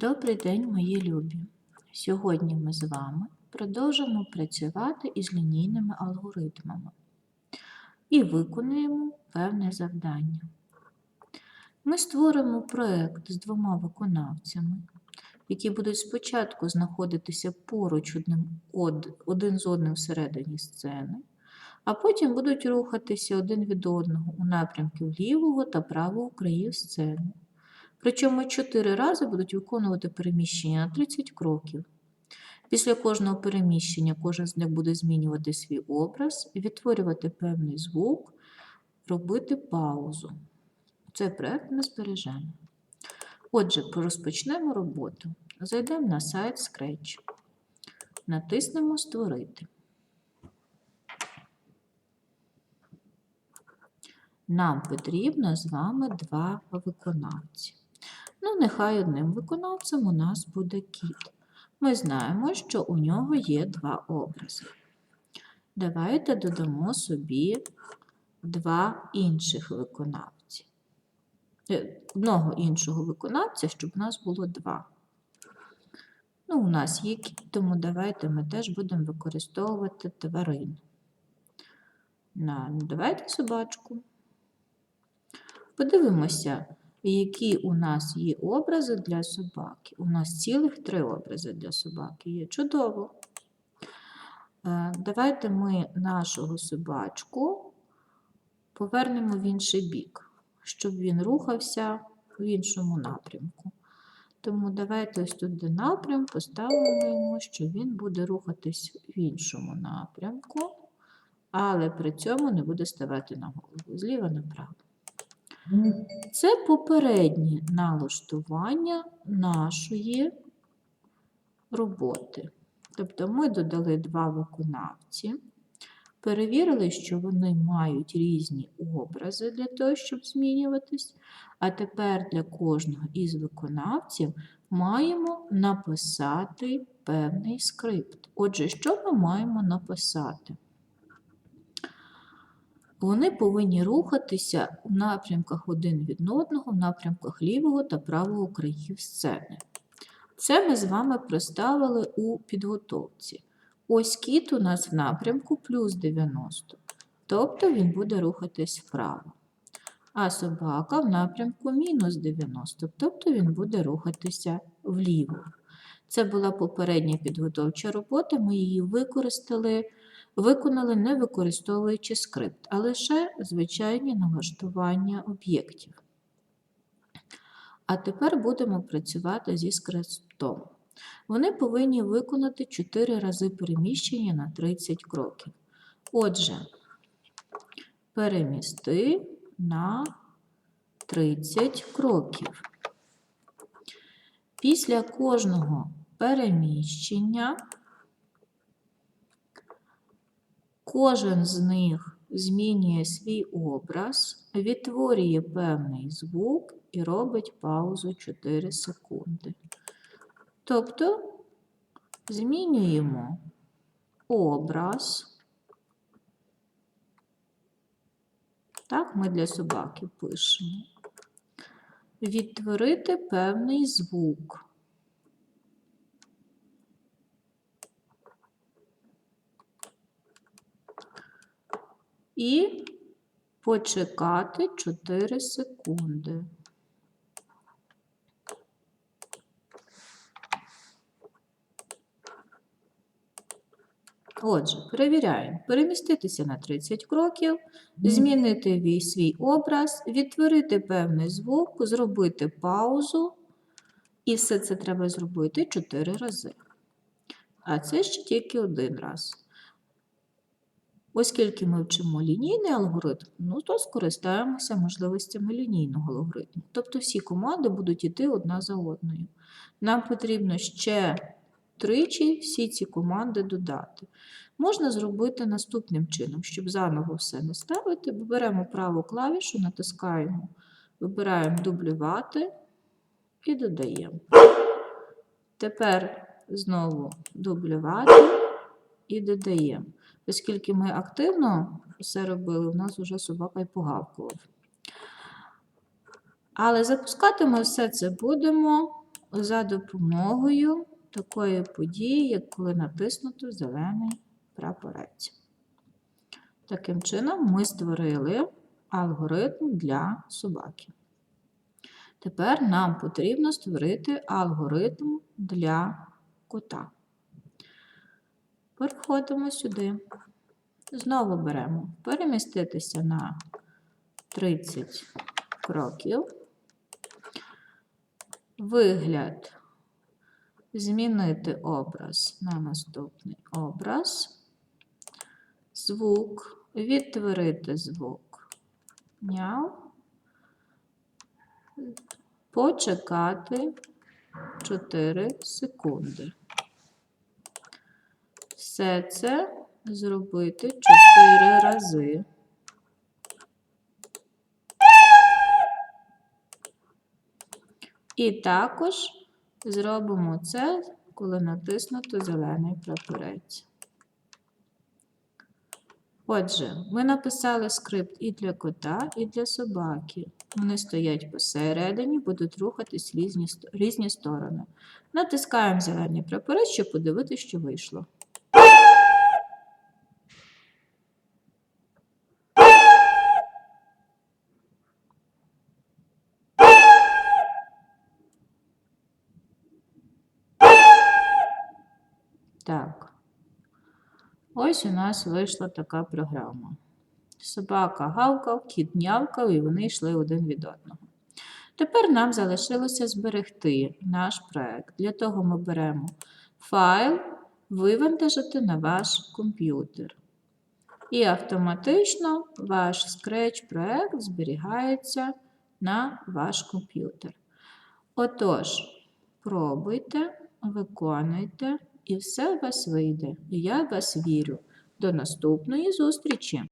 Добрий день, мої любі! Сьогодні ми з вами продовжимо працювати із лінійними алгоритмами і виконуємо певне завдання. Ми створимо проєкт з двома виконавцями, які будуть спочатку знаходитися поруч один з одним всередині сцени, а потім будуть рухатися один від одного у напрямку лівого та правого країв сцени. Причому чотири рази будуть виконувати переміщення на 30 кроків. Після кожного переміщення кожен з них буде змінювати свій образ, відтворювати певний звук, робити паузу. Цей проект ми збережемо. Отже, розпочнемо роботу. Зайдемо на сайт Scratch. Натиснемо Створити. Нам потрібно з вами два виконавці. Нехай одним виконавцем у нас буде кіт. Ми знаємо, що у нього є два образи. Давайте додамо собі два інших виконавці. Е, Одного іншого виконавця, щоб у нас було два. Ну, у нас є кіт, тому давайте ми теж будемо використовувати тварин. Ну, давайте собачку. Подивимося, які у нас є образи для собаки. У нас цілих три образи для собаки є. Чудово. Е, Давайте ми нашого собачку повернемо в інший бік, щоб він рухався в іншому напрямку. Тому давайте ось тут де напрям поставимо йому, що він буде рухатись в іншому напрямку, але при цьому не буде ставати на голову, зліва направо. Це попереднє налаштування нашої роботи. Тобто ми додали два виконавці, перевірили, що вони мають різні образи для того, щоб змінюватись. А тепер для кожного із виконавців маємо написати певний скрипт. Отже, що ми маємо написати? Вони повинні рухатися у напрямках один від одного, в напрямках лівого та правого країв сцени. Це ми з вами проставили у підготовці. Ось кіт у нас в напрямку плюс 90, тобто він буде рухатись вправо. А собака в напрямку мінус 90, тобто він буде рухатися вліво. Це була попередня підготовча робота, ми її використали виконали не використовуючи скрипт, а лише звичайні налаштування об'єктів. А тепер будемо працювати зі скриптом. Вони повинні виконати 4 рази переміщення на 30 кроків. Отже, перемісти на 30 кроків. Після кожного переміщення Кожен з них змінює свій образ, відтворює певний звук і робить паузу 4 секунди. Тобто змінюємо образ. Так, ми для собаки пишемо. Відтворити певний звук. І почекати 4 секунди. Отже, перевіряємо. Переміститися на 30 кроків, змінити свій образ, відтворити певний звук, зробити паузу. І все це треба зробити 4 рази. А це ще тільки один раз. Оскільки ми вчимо лінійний алгоритм, ну то скористаємося можливостями лінійного алгоритму. Тобто всі команди будуть йти одна за одною. Нам потрібно ще тричі всі ці команди додати. Можна зробити наступним чином, щоб заново все не ставити. Беремо праву клавішу, натискаємо, вибираємо дублювати і додаємо. Тепер знову дублювати і додаємо. Оскільки ми активно все робили, у нас вже собака й погавкував. Але запускати ми все це будемо за допомогою такої події, як коли натиснуто зелений прапорець. Таким чином, ми створили алгоритм для собаки. Тепер нам потрібно створити алгоритм для кота. Переходимо сюди. Знову беремо переміститися на 30 кроків. Вигляд. Змінити образ на наступний образ. Звук. Відтворити звук. Няу. Почекати 4 секунди. Все це зробити 4 рази. І також зробимо це, коли натиснуто зелений прапорець. Отже, ми написали скрипт і для кота, і для собаки. Вони стоять посередині, будуть рухатись різні, різні сторони. Натискаємо зелений прапорець, щоб подивитися, що вийшло. Так. Ось у нас вийшла така програма. Собака гавкав, кіт нявкав, і вони йшли один від одного. Тепер нам залишилося зберегти наш проект. Для того ми беремо файл, вивантажити на ваш комп'ютер. І автоматично ваш Scratch проект зберігається на ваш комп'ютер. Отож, пробуйте, виконуйте, і все у вас вийде. Я в вас вірю. До наступної зустрічі!